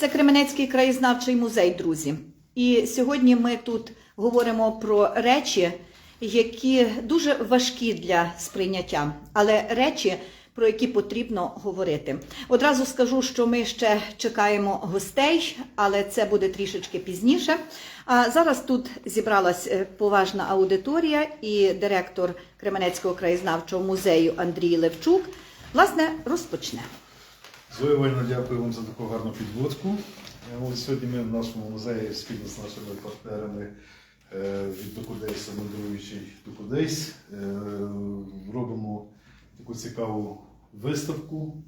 Це Кременецький краєзнавчий музей, друзі. І сьогодні ми тут говоримо про речі, які дуже важкі для сприйняття, але речі, про які потрібно говорити. Одразу скажу, що ми ще чекаємо гостей, але це буде трішечки пізніше. А зараз тут зібралась е, поважна аудиторія і директор Кременецького краєзнавчого музею Андрій Левчук. Власне, розпочнемо. Зоя Іванівна, дякую вам за таку гарну підводку. Е, Ось сьогодні ми в нашому музеї спільно з нашими партнерами е, від Докудейса, мандруючий Докудейс, е, робимо таку цікаву виставку,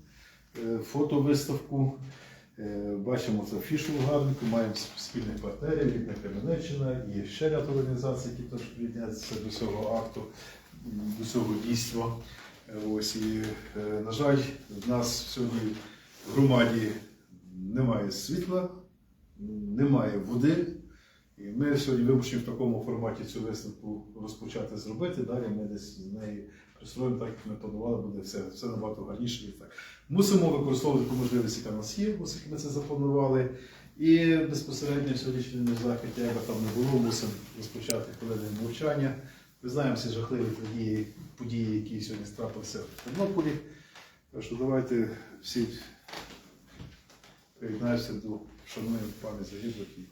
фотовиставку. Бачимо це афішу гарненьку, маємо спільних партнерів, Рідна Кременеччина і ще ряд організацій, які теж приєдняються до цього акту, до цього дійства. Ось і, е, на жаль, в нас сьогодні в громаді немає світла, немає води. І ми сьогодні вимушені в такому форматі цю виставку розпочати зробити. Далі ми десь з неї пристроїмо, так як ми планували, буде все, все набагато гарніше. І так. Мусимо використовувати ту можливість, яка в нас є, оскільки ми це запланували. І безпосередньо сьогоднішній захід, як там не було, мусимо розпочати хвилини мовчання. Ми знаємо всі жахливі події, події, які сьогодні трапилися в Тернополі. Так що давайте всі приєднаємося до шановної пам'ять загиблих і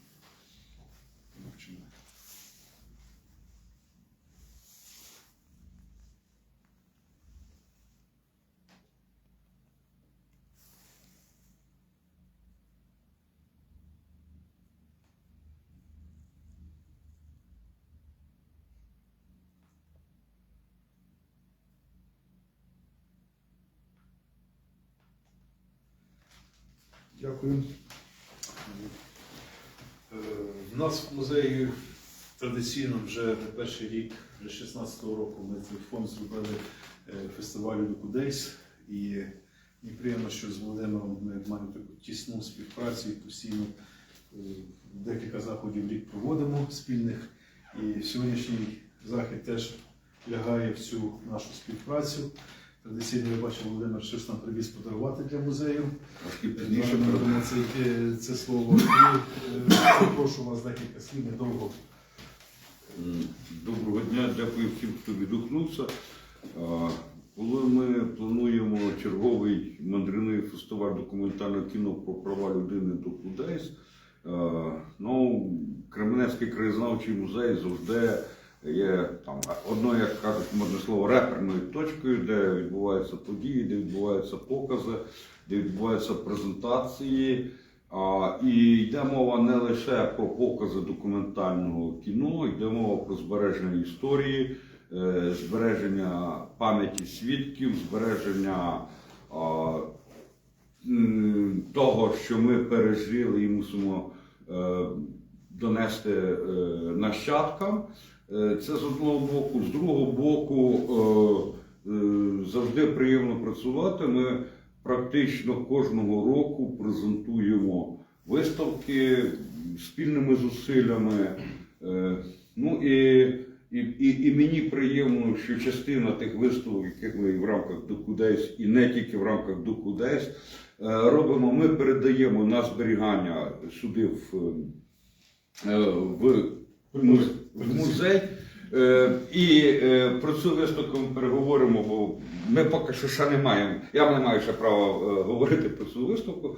мовчимо. Дякую. Е, В нас в музеї традиційно вже не перший рік, вже 16-го року ми цей фонд зробили е, фестивалю Докудейс. І мені приємно, що з Володимиром ми маємо таку тісну співпрацю постійно е, декілька заходів рік проводимо спільних. І сьогоднішній захід теж лягає в цю нашу співпрацю. Традиційно я бачив, Володимир щось нам привіз подарувати для музею. Пізніше передамо. це, це слово. І е, прошу вас декілька слів недовго. Доброго дня, дякую всім, хто відгукнувся. Коли ми плануємо черговий мандрівний фестиваль документального кіно про права людини до Кудейс, ну, Кременецький краєзнавчий музей завжди є там одною, як кажуть, можна слово, реперною точкою, де відбуваються події, де відбуваються покази, де відбуваються презентації. А, і йде мова не лише про покази документального кіно, йде мова про збереження історії, е, збереження пам'яті свідків, збереження а, того, що ми пережили і мусимо е, донести е, нащадкам. Е, Це з одного боку, з другого боку, е, е, завжди приємно працювати. Ми практично кожного року презентуємо виставки спільними зусиллями. Ну і, і, і, і мені приємно, що частина тих виставок, яких ми в рамках Докудейс, і не тільки в рамках Докудейс, е, робимо, ми передаємо на зберігання сюди в, е, в, в музей. Е, І е, про цю виставку ми переговоримо, бо ми поки що ще не маємо. Я не маю ще права е, говорити про цю виставку.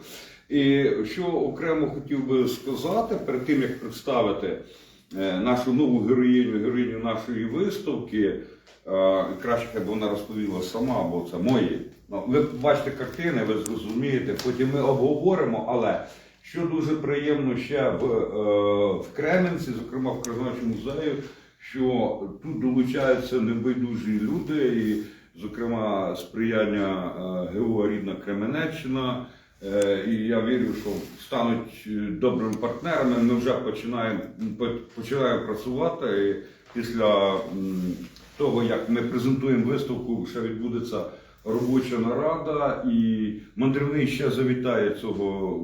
І що окремо хотів би сказати, перед тим як представити нашу нову героїню, героїню нашої виставки, краще б вона розповіла сама, бо це мої. Ну, ви бачите картини, ви зрозумієте, потім ми обговоримо, але що дуже приємно ще в, е, в Кременці, зокрема в Краєзнавчому музею, що тут долучаються небайдужі люди, і, зокрема, сприяння е, ГО Рідна Кременеччина. Е, І я вірю, що стануть добрими партнерами. Ми вже починаємо, починаємо працювати. І після того, як ми презентуємо виставку, ще відбудеться робоча нарада, і мандрівний ще завітає цього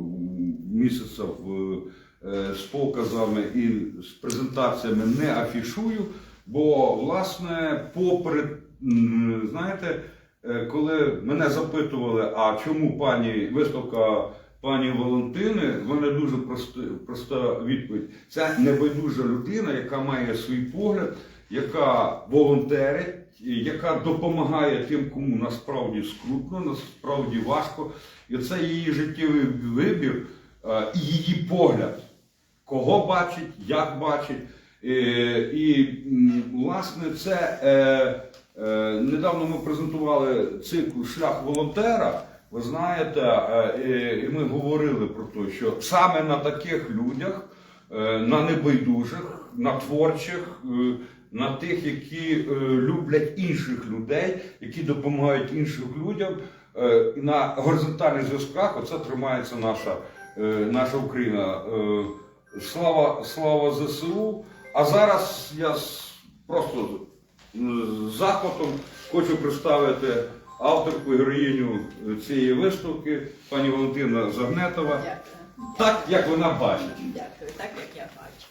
місяця е, з показами і з презентаціями не афішую, бо власне, попри знаєте. Е, коли мене запитували, а чому пані виставка пані Валентини, в мене дуже проста, проста відповідь. Це небайдужа людина, яка має свій погляд, яка волонтерить, яка допомагає тим, кому насправді скрутно, насправді важко. І це її життєвий вибір і її погляд, кого бачить, як бачить. Е, І, власне, це е, е, недавно ми презентували цикл Шлях волонтера. Ви знаєте, е, е, і ми говорили про те, що саме на таких людях, е, на небайдужих, на творчих, е, на тих, які е, люблять інших людей, які допомагають іншим людям, е, на горизонтальних зв'язках оце тримається наша, е, наша Україна. Е, Слава, слава ЗСУ. А зараз я просто з захватом хочу представити авторку і героїню цієї виставки, пані Валентина Загнетова, Дякую. так як вона бачить. Дякую, так як я бачу.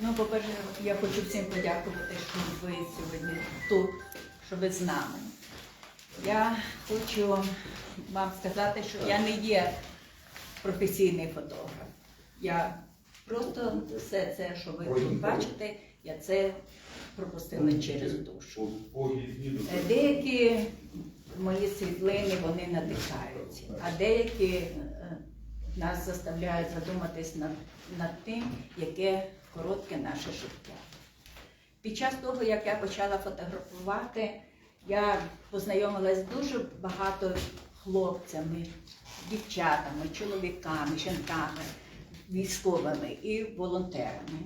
Ну, по-перше, я хочу всім подякувати, що ви сьогодні тут, що ви з нами. Я хочу вам сказати, що я не є професійний фотограф. Я просто все це, що ви тут бачите, я це пропустила через душу. Деякі мої світлини вони надихають, а деякі е, нас заставляють задуматись над, над тим, яке коротке наше життя. Під час того, як я почала фотографувати, я познайомилася з дуже багато хлопцями, дівчатами, чоловіками, жінками, військовими і волонтерами.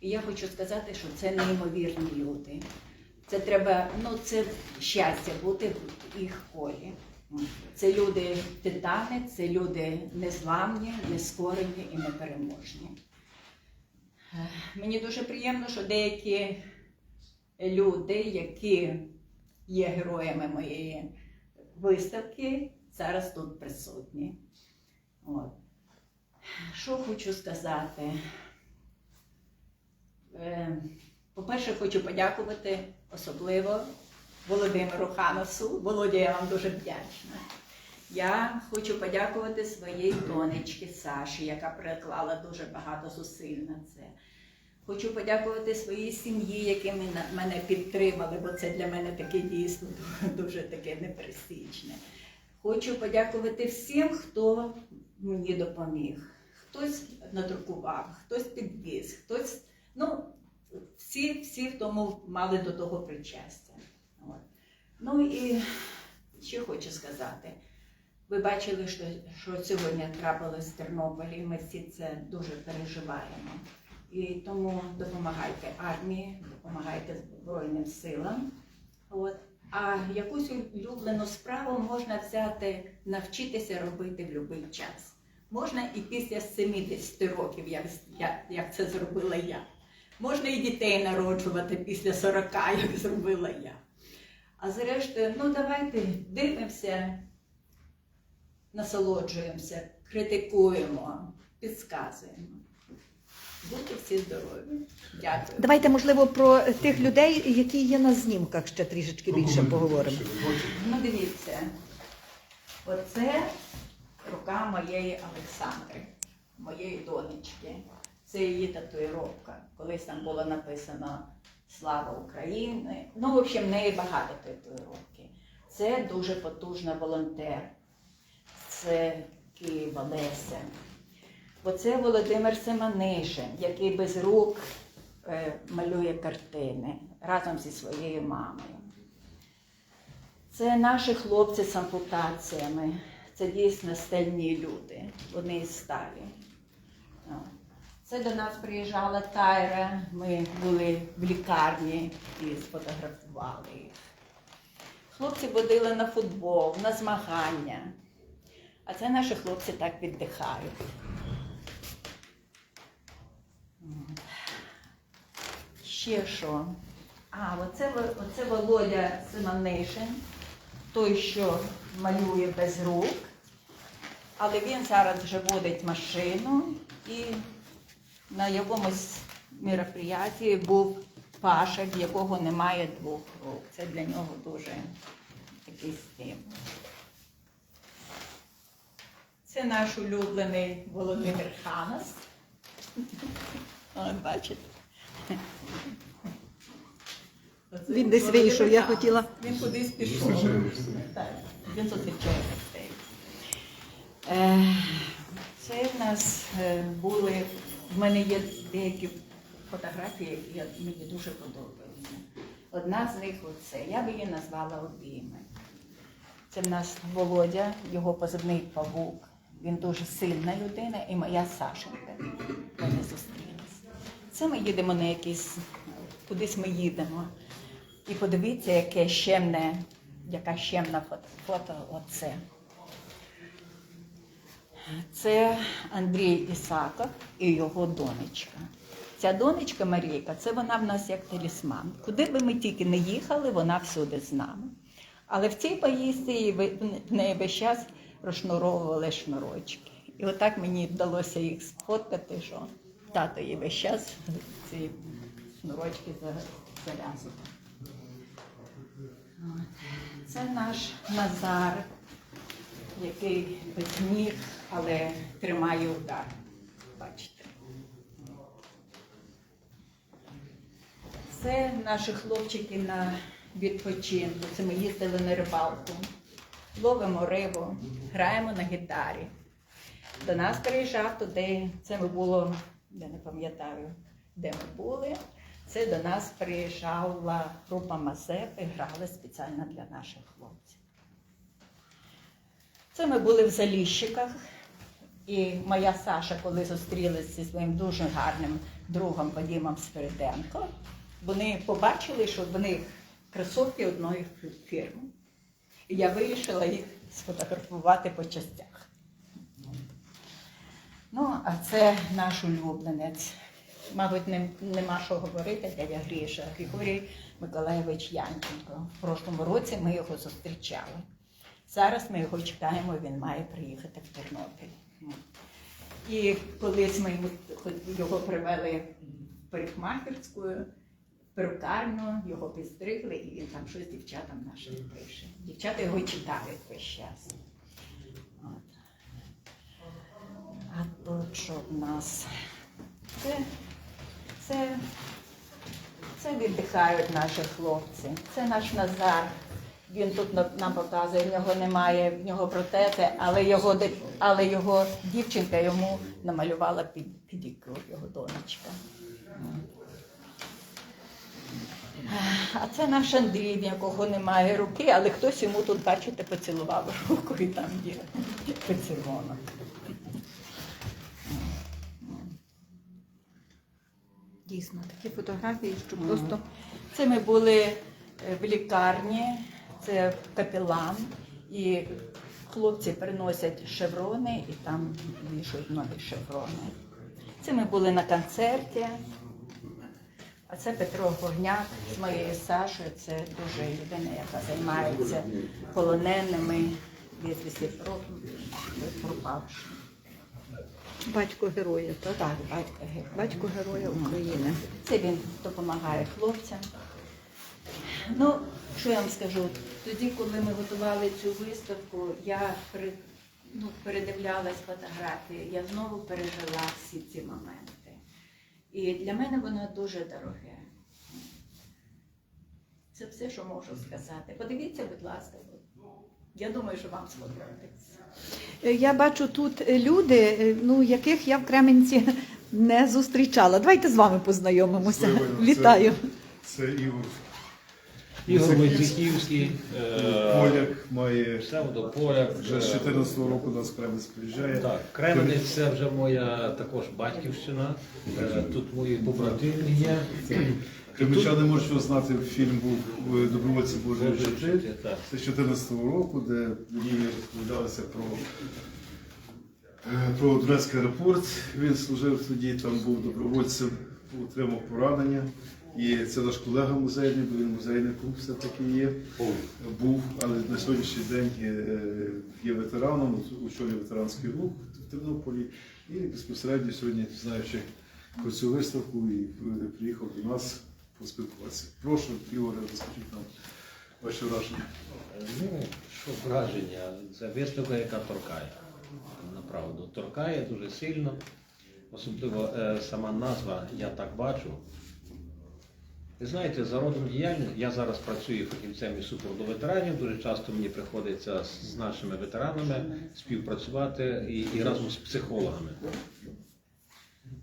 І я хочу сказати, що це неймовірні люди. Це треба, ну це щастя бути в їх колі. Це люди титани, це люди незламні, нескорені і непереможні. Мені дуже приємно, що деякі люди, які є героями моєї виставки, зараз тут присутні. От. Що хочу сказати? Е, По-перше, хочу подякувати особливо Володимиру Ханасу. Володя, я вам дуже вдячна. Я хочу подякувати своїй донечці Саші, яка приклала дуже багато зусиль на це. Хочу подякувати своїй сім'ї, які мене підтримали, бо це для мене таке дійсно дуже таке непересічне. Хочу подякувати всім, хто мені допоміг. Хтось надрукував, хтось підвіз, хтось, ну, всі, всі в тому мали до того причастя. Ну і що хочу сказати. Ви бачили, що, що сьогодні трапилось в Тернополі, ми всі це дуже переживаємо. І тому допомагайте армії, допомагайте Збройним силам. От. А якусь улюблену справу можна взяти, навчитися робити в будь-який час. Можна і після 70 років, як, як, це зробила я. Можна і дітей народжувати після 40, як зробила я. А зрештою, ну давайте дивимося, насолоджуємося, критикуємо, підказуємо. Будьте всі здорові. Дякую. Давайте, можливо, про тих людей, які є на знімках, ще трішечки більше поговоримо. Ну, дивіться, оце рука моєї Олександри, моєї донечки. Це її татуїровка. Колись там було написано Слава Україні. Ну, в общем, в неї багато татуїровки. Це дуже потужна волонтер. Це Києва Леся. Оце Володимир Семенишин, який без рук е, малює картини разом зі своєю мамою. Це наші хлопці з ампутаціями. Це дійсно стальні люди. Вони із сталі. Це до нас приїжджала Тайра. Ми були в лікарні і сфотографували їх. Хлопці водили на футбол, на змагання. А це наші хлопці так віддихають. Ще що? А, оце, оце Володя Симонишин, той, що малює без рук. Але він зараз вже водить машину і на якомусь мероприятті був Паша, в якого немає двох рук. Це для нього дуже такий стимул. Це наш улюблений Володимир Ханас. От, бачите. Він десь вийшов, я хотіла- Він кудись пішов. Так, він зустрічає гостей. Це в нас е, були. В мене є деякі фотографії, які мені дуже подобаються. Одна з них оце. Я би її назвала обійми. Це в нас Володя, його позивний павук. Він дуже сильна людина, і моя Сашенька. Вони зустрілися. Це ми їдемо на якийсь, кудись ми їдемо. І подивіться, яке щемне, яка щемна фото, фото оце. Це Андрій Ісаков і його донечка. Ця донечка Марійка, це вона в нас як талісман. Куди би ми тільки не їхали, вона всюди з нами. Але в цій поїздці в неї весь час розшнуровували шнурочки. І отак мені вдалося їх сфоткати, що тато їй весь час ці шнурочки за- зав'язував. Це наш Назар, який без ніг, але тримає удар. Бачите. Це наші хлопчики на відпочинку. Це ми їздили на рибалку, ловимо рибу, граємо на гітарі. До нас приїжджав туди, це було, я не пам'ятаю, де ми були. Це до нас приїжджала група Мазепи, грали спеціально для наших хлопців. Це ми були в Заліщиках, і моя Саша, коли зустрілася зі своїм дуже гарним другом Вадимом Спириденко, вони побачили, що в них кросовки одної фірми. І я вирішила їх сфотографувати по частях. Ну, а це наш улюбленець. Мабуть, не, нема що говорити, дядя Гріша, Григорій Миколаєвич Янченко. В прошлому році ми його зустрічали. Зараз ми його чекаємо, він має приїхати в Тернопіль. І колись ми його привели в парикмахерську, перукарню, його підстригли, і він там щось дівчатам нашим пише. Дівчата його читають весь час. От. А тут що в нас? Це, це, це віддихають наші хлопці. Це наш Назар. Він тут нам показує, в нього немає, в нього протези, але його, але його дівчинка йому намалювала під, педикюр, його донечка. А це наш Андрій, в якого немає руки, але хтось йому тут, бачите, поцілував руку і там є поцілунок. Дійсно, такі фотографії, що просто Це ми були е, в лікарні, це капелан, і хлопці приносять шеврони і там вішають нові шеврони. Це ми були на концерті. А це Петро Горняк з моєю Сашою. Це дуже людина, яка займається полоненими безвісті пропавши. Батько героя, так? Так, батько герой. Батько героя України. Це він допомагає хлопцям. Ну, що я вам скажу? Тоді, коли ми готували цю виставку, я при- ну, передивлялась фотографії, я знову пережила всі ці моменти. І для мене воно дуже дороге. Це все, що можу сказати. Подивіться, будь ласка. Я думаю, що вам сподобається. Е, Я бачу тут е, люди, е, ну, яких я в Кременці не зустрічала. Давайте з вами познайомимося. Вітаю. це-. Це Ігор Ігор Войцехівський, е, Поляк має псевдополяк. вже з 14-го року нас Кремець приїжджає. Так, Кременець це вже моя також батьківщина. Е, Тут мої побратими є. Кремлячани можуть його знати, фільм був е, Добровольці Божої жити. Це з 14-го року, де мені розповідалося про, е, про Донецький аеропорт. Він служив тоді, там був добровольцем, отримав поранення. І це наш колега музейний, бо він музейником все-таки є. Був, але на сьогоднішній день є, є ветераном, очолює ветеранський рух в Тернополі. І безпосередньо сьогодні, знаючи про цю виставку, і е, приїхав до нас поспілкуватися. Прошу, Ігоре, розкажіть нам ваші враження. Ну, що враження? Це виставка, яка торкає. Направду торкає дуже сильно. Особливо е, сама назва Я так бачу. Ви знаєте, за родом діяльності я зараз працюю фахівцем із супроводу ветеранів. Дуже часто мені приходиться з нашими ветеранами співпрацювати і, і разом з психологами.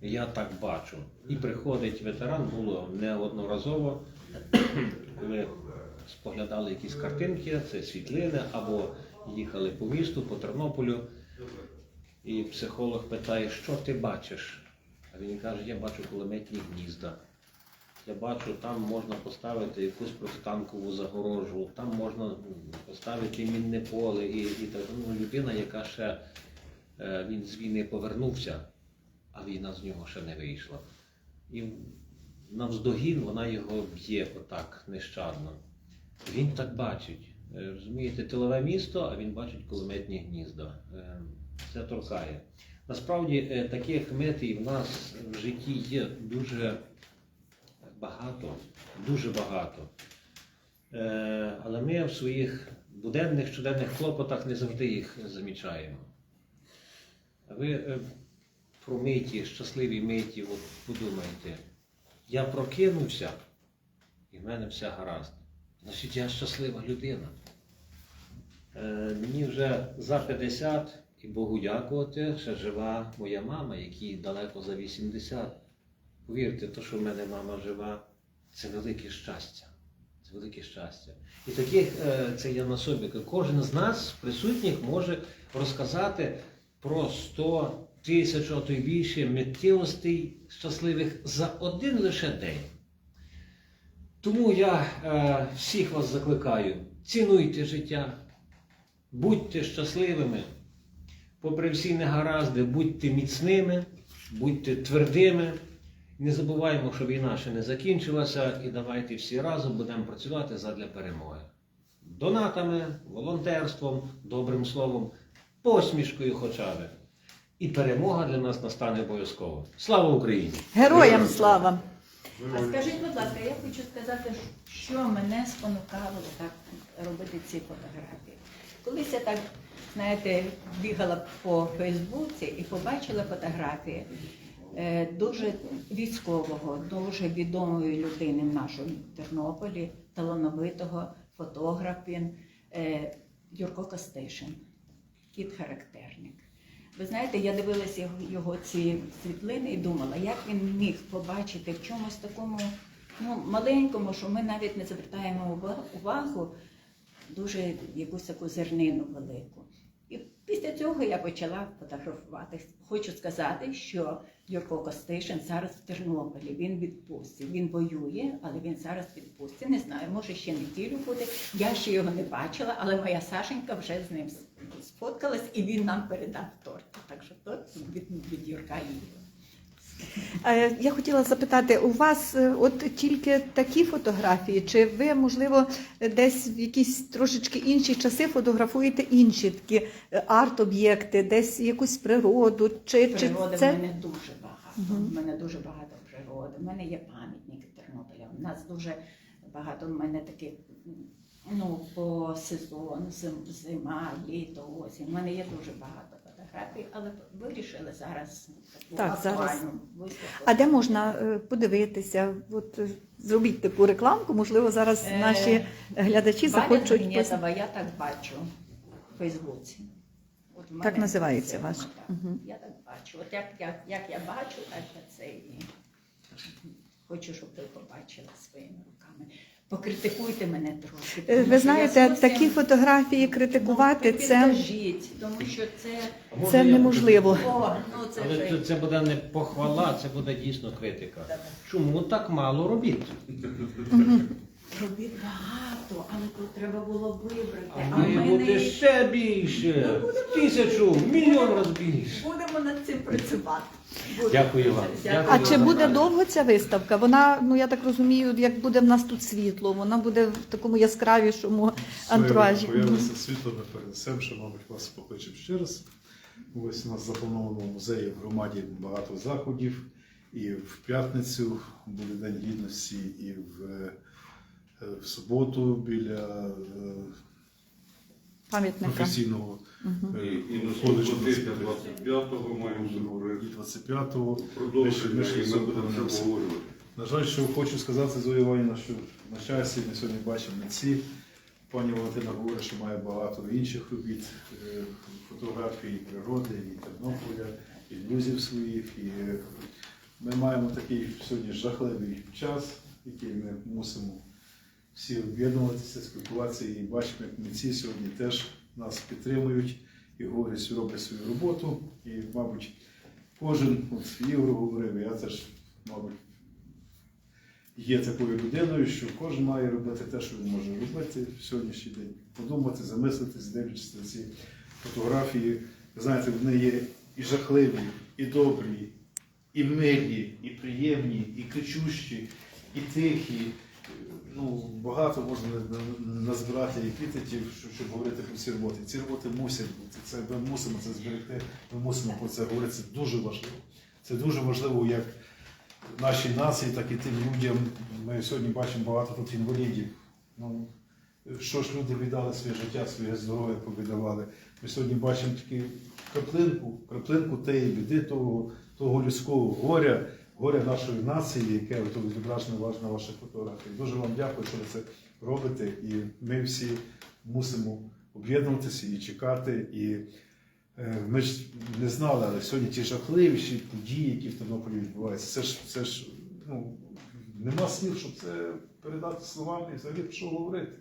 Я так бачу. І приходить ветеран, було неодноразово, коли споглядали якісь картинки, це світлини, або їхали по місту, по Тернополю, і психолог питає, що ти бачиш? А він каже, я бачу кулеметні гнізда. Я бачу, там можна поставити якусь протитанкову загорожу, там можна поставити мінне поле і, і так. Ну, людина, яка ще е, він з війни повернувся, а війна з нього ще не вийшла. І навздогін вона його б'є отак нещадно. Він так бачить. Е, Розумієте, тилове місто, а він бачить кулеметні гнізда. Е, Це торкає. Насправді таких метрів в нас в житті є дуже багато, дуже багато. Е, Але ми в своїх буденних щоденних клопотах не завжди їх замічаємо. Ви е, про миті, щасливі миті, от подумайте, я прокинувся, і в мене все гаразд. Значить, я щаслива людина. Е, Мені вже за 50, і Богу дякувати, ще жива моя мама, якій далеко за 80. Повірте, то, що в мене мама жива, це велике щастя. Це велике щастя. І таких, е, це я на собі, кожен з нас, присутніх, може розказати про 100 тисяч, а то й більше миттєвостей щасливих за один лише день. Тому я е, всіх вас закликаю, цінуйте життя, будьте щасливими, попри всі негаразди, будьте міцними, будьте твердими. Не забуваємо, що війна ще не закінчилася, і давайте всі разом будемо працювати задля перемоги. Донатами, волонтерством, добрим словом, посмішкою хоча б. І перемога для нас настане обов'язково. Слава Україні! Героям слава! А скажіть, будь ласка, я хочу сказати, що мене спонукало так робити ці фотографії. Колись я так, знаєте, бігала по Фейсбуці і побачила фотографії дуже військового, дуже відомої людини в нашому Тернополі, талановитого фотограф він е, Юрко Костишин, кіт характерник. Ви знаєте, я дивилася його, його ці світлини і думала, як він міг побачити в чомусь такому ну, маленькому, що ми навіть не звертаємо ува- увагу, дуже якусь таку зернину велику. Після цього я почала фотографувати. Хочу сказати, що Юрко Костишин зараз в Тернополі. Він відпустці. Він воює, але він зараз відпустці. Не знаю, може ще неділю буде. Я ще його не бачила, але моя Сашенька вже з ним сфоткалась і він нам передав торт. Так що торт від, від Юрка і Юрка. Е, Я хотіла запитати, у вас е, от тільки такі фотографії, чи ви, можливо, десь в якісь трошечки інші часи фотографуєте інші такі е, арт-об'єкти, десь якусь природу, чи, чи Природи це в мене дуже багато. В мене дуже багато природи. У мене є пам'ятники Тернополя. У нас дуже багато в мене таких ну, по сезону, зима, літо, осінь. У мене є дуже багато фотографій, але вирішили зараз таку Так, зараз. актуальну виставку. А де можна е, подивитися? От е, зробіть таку рекламку, можливо, зараз Е, наші глядачі Валя захочуть. пос- Гнєтова, я так бачу в Фейсбуці. От в Так називається це, ваш? так. Мгм. Я так бачу. От як, я бачу, так я це і хочу, щоб ви побачили своїми руками. Покритикуйте мене трошки. Е, Ви знаєте, такі фотографії Ну, критикувати так це, підкажіть, тому що це, це я неможливо. о, ну це Але це, вже це буде не похвала, це буде дійсно критика. Чому так мало робіт? робіт багато, але тут треба було вибрати. А А має бути ще більше. Тисячу, мільйон разів більше. будемо над цим працювати. Дякую вам. Дякую. А чи вам. буде довго ця виставка? Вона, ну я так розумію, як буде в нас тут світло, вона буде в такому яскравішому антуражі. Появиться світло, ми перенесемо, що, мабуть, вас покличемо ще раз. Ось у нас заплановано в музеї в громаді багато заходів. І в п'ятницю буде День гідності, і в, е, в суботу біля е, Пам'ятника. професійного І, і на Коледжу суботу 25. 25-го маємо і зробити 25-го. продовження, Ми ще- ми і ми будемо зробимо обговорювати. На жаль, що хочу сказати Зоя Іванівна, що на щастя ми сьогодні бачимо митці. Пані Валентина говорить, що має багато інших робіт, е, фотографій і природи, і Тернополя, і друзів своїх. І е, ми маємо такий сьогодні жахливий час, який ми мусимо всі об'єднуватися, спілкуватися і бачимо, як митці сьогодні теж нас підтримують і говорять, що роблять свою роботу. І, мабуть, кожен, от Ігор говорив, я теж, мабуть, є такою людиною, що кожен має робити те, що він може робити в сьогоднішній день. Подумати, замислитись, дивлячись на ці фотографії. Ви знаєте, вони є і жахливі, і добрі, і милі, і приємні, і кричущі, і тихі. Ну, багато можна на- на- назбирати епітетів, щоб, щоб говорити про ці роботи. Ці роботи мусять бути. Це ми мусимо це зберегти, ми мусимо про це говорити. Це дуже важливо. Це дуже важливо як нашій нації, так і тим людям. Ми сьогодні бачимо багато тут інвалідів. Ну, що ж люди віддали своє життя, своє здоров'я повіддавали. Ми сьогодні бачимо таку краплинку, краплинку тієї біди, того, того людського горя, горя нашої нації, яке от відображено на ваших фотографіях. Дуже вам дякую, що ви це робите. І ми всі мусимо об'єднуватися і чекати. І е, ми ж не знали, але сьогодні ті жахливіші події, які в Тернополі відбуваються, це ж це ж ну, нема слів, щоб це передати словами і взагалі про що говорити.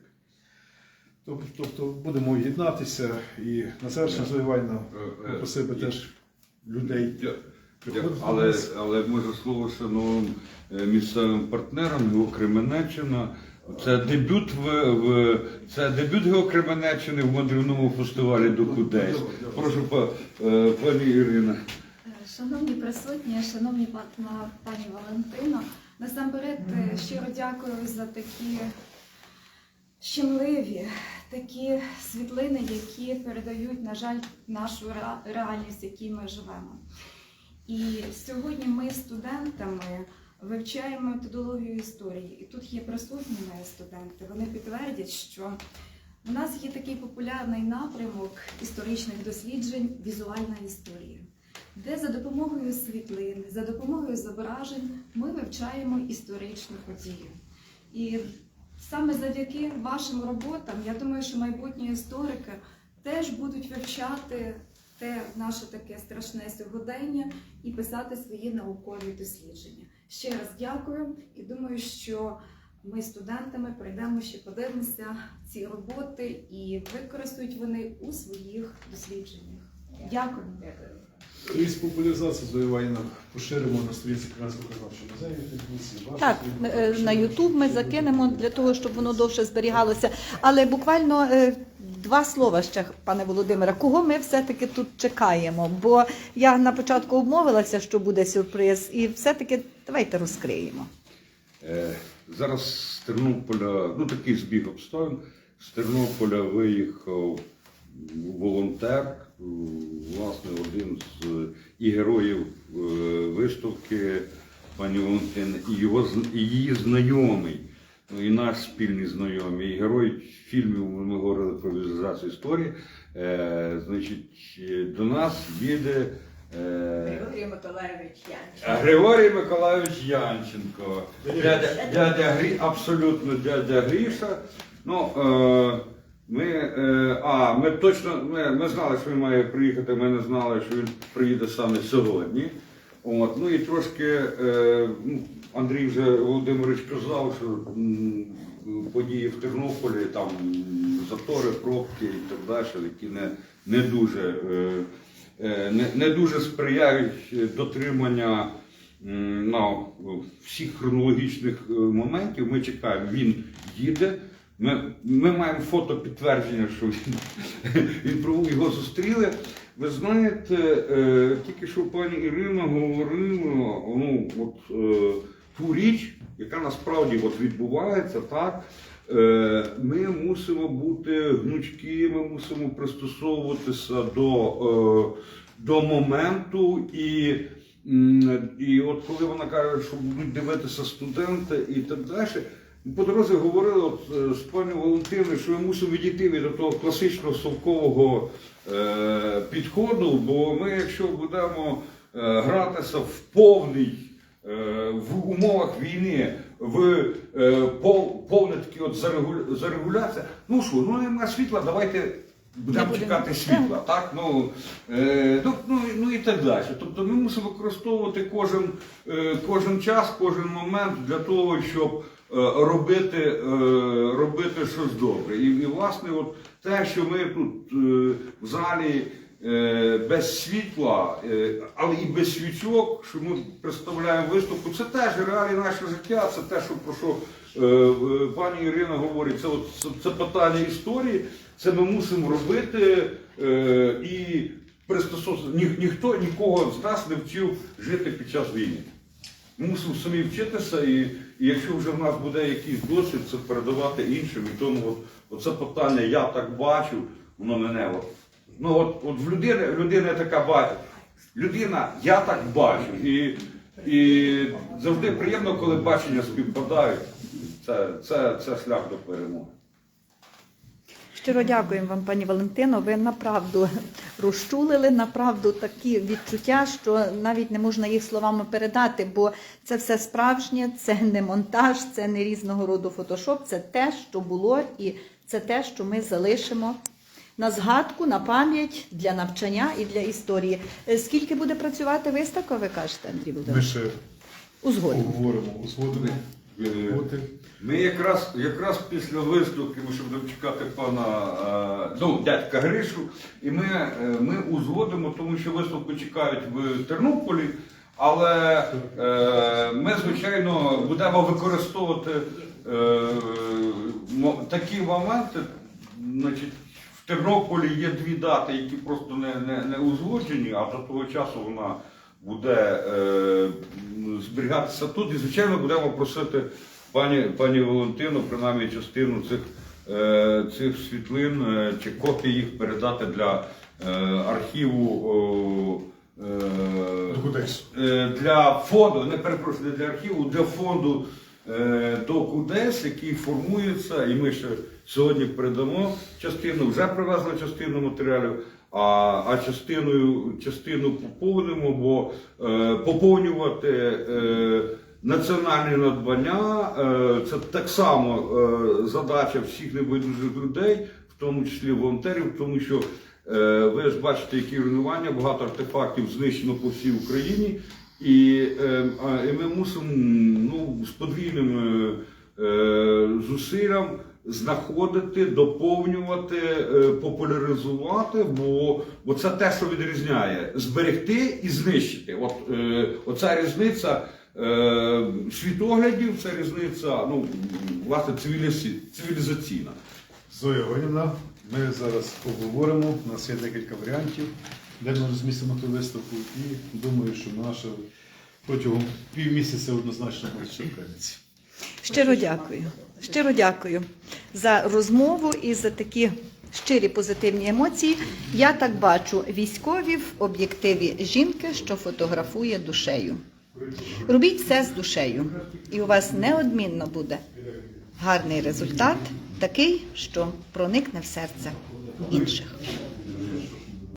Тобто, будемо єднатися і на завершення Е, е, попросив би теж людей. До Але, але може слово шановним е, місцевим партнерам його Кременеччина. Це дебют в, в це дебют Гео Кременеччини в мандрівному фестивалі Докудесь. Прошу па- е, пані Ірина. Шановні присутні, шановні пан- пані Валентино, насамперед е, щиро дякую за такі щемливі, такі світлини, які передають, на жаль, нашу реальність, в якій ми живемо. І сьогодні ми студентами вивчаємо методологію історії. І тут є присутні мої студенти. Вони підтвердять, що у нас є такий популярний напрямок історичних досліджень візуальна історія де за допомогою світлин, за допомогою зображень ми вивчаємо історичну подію. І саме завдяки вашим роботам, я думаю, що майбутні історики теж будуть вивчати те наше таке страшне сьогодення і писати свої наукові дослідження. Ще раз дякую і думаю, що ми студентами прийдемо ще подивимося ці роботи і використають вони у своїх дослідженнях. Дякую. І з популяризації Зоя поширимо на сторінці Кременського краєзнавчого музею. Так, е, на. Ютуб ми закинемо для того, щоб воно довше зберігалося. Але буквально е, два слова ще, пане Володимире, кого ми все-таки тут чекаємо? Бо я на початку обмовилася, що буде сюрприз, і все-таки давайте розкриємо. Е, Зараз з Тернополя, ну такий збіг обставин. З Тернополя виїхав волонтер, власне, один з і героїв е, виставки пані Валентини, і його і її знайомий, і наш спільний знайомий, і герой фільмів, ми говорили про візуалізацію історії. Е, значить, до нас їде. е, Григорій Миколаївич Янченко. Григорій Миколайович Янченко, дядя, дядя Грі, абсолютно дядя Гріша. Ну, е, ми, е, а, ми точно ми, ми знали, що він має приїхати, ми не знали, що він приїде саме сьогодні. От, ну і трошки е, ну, Андрій вже Володимирович казав, що події в Тернополі, там затори, пробки і так далі, які не, не дуже. Е, е, не, не дуже сприяють дотримання м, ну, всіх хронологічних е, моментів. Ми чекаємо, він їде. Ми, ми маємо фото підтвердження, що він, його зустріли. Ви знаєте, тільки що пані Ірина говорила ну, от, ту річ, яка насправді от відбувається, так. Е, Ми мусимо бути гнучкі, ми мусимо пристосовуватися до, е, до моменту. І, і от коли вона каже, що будуть дивитися студенти і так далі, По дорозі говорили от, е, з пані Валентиною, що ми мусимо відійти від того класичного совкового е, підходу, бо ми, якщо будемо е, гратися в повний в умовах війни, в е, повне таке от зарегуляція, ну що, ну немає світла, давайте будемо чекати світла, так? Ну, е, ну, ну, ну і так далі. Тобто ми мусимо використовувати кожен, е, кожен час, кожен момент для того, щоб е, робити, е, робити щось добре. І, і власне, от те, що ми тут е, в залі е, без світла, е, але і без свічок, що ми представляємо виставку, це теж реалії наше життя, це те, що про що е, е, пані Ірина говорить, це, от, це, це питання історії, це ми мусимо робити е, і пристосовуватися. Ні, ніхто нікого з нас не вчив жити під час війни. Ми мусимо самі вчитися, і, і якщо вже в нас буде якийсь досвід, це передавати іншим. І тому от, оце питання я так бачу, воно мене. От, ну от, от в людини, людина така бачить. Людина, я так бачу. І, і завжди приємно, коли бачення співпадають. Це, це, це шлях до перемоги. Щиро дякуємо вам, пані Валентино. Ви направду розчулили, направду такі відчуття, що навіть не можна їх словами передати, бо це все справжнє, це не монтаж, це не різного роду фотошоп, це те, що було, і це те, що ми залишимо на згадку, на пам'ять для навчання і для історії. Е, Скільки буде працювати виставка, ви кажете, Андрій Ми Володимирович? ще Узгодимо. поговоримо, узгодимо. Е. Ми якраз, якраз після виставки, ми ще будемо пана е, ну, дядька Гришу, і ми, е, ми узгодимо, тому що виставку чекають в Тернополі, але е, ми, звичайно, будемо використовувати е, мо- такі моменти. Значить, в Тернополі є дві дати, які просто не, не, не узгоджені, а до того часу вона буде е, зберігатися тут. І, звичайно, будемо просити пані, пані Валентину, принаймні частину цих, е, цих світлин е, чи копії їх передати для е, архіву. е, е, для фонду, не перепрошую, не для архіву, для фонду до КУДЕС, який формується, і ми ще сьогодні передамо частину, вже привезли частину матеріалів, а, а частиною, частину поповнимо, бо е, поповнювати е, національні надбання е, це так само е, задача всіх небайдужих людей, в тому числі волонтерів, тому що Е, Ви ж бачите, які руйнування, багато артефактів знищено по всій Україні, і, е, і ми мусимо ну, з подвійним е, е, зусиллям знаходити, доповнювати, популяризувати, бо, бо це те, що відрізняє зберегти і знищити. От оця різниця. Світоглядів це різниця, ну власне цивілізаці- цивілізаційна. Зоя Іванівна, ми зараз обговоримо. У нас є декілька варіантів, де ми розмістимо ту виставку, і думаю, що наша протягом півмісяця однозначно буде Кам'янці. Щиро дякую. Щиро дякую за розмову і за такі щирі позитивні емоції. Я так бачу військові в об'єктиві жінки, що фотографує душею. Робіть все з душею, і у вас неодмінно буде гарний результат, такий, що проникне в серце інших.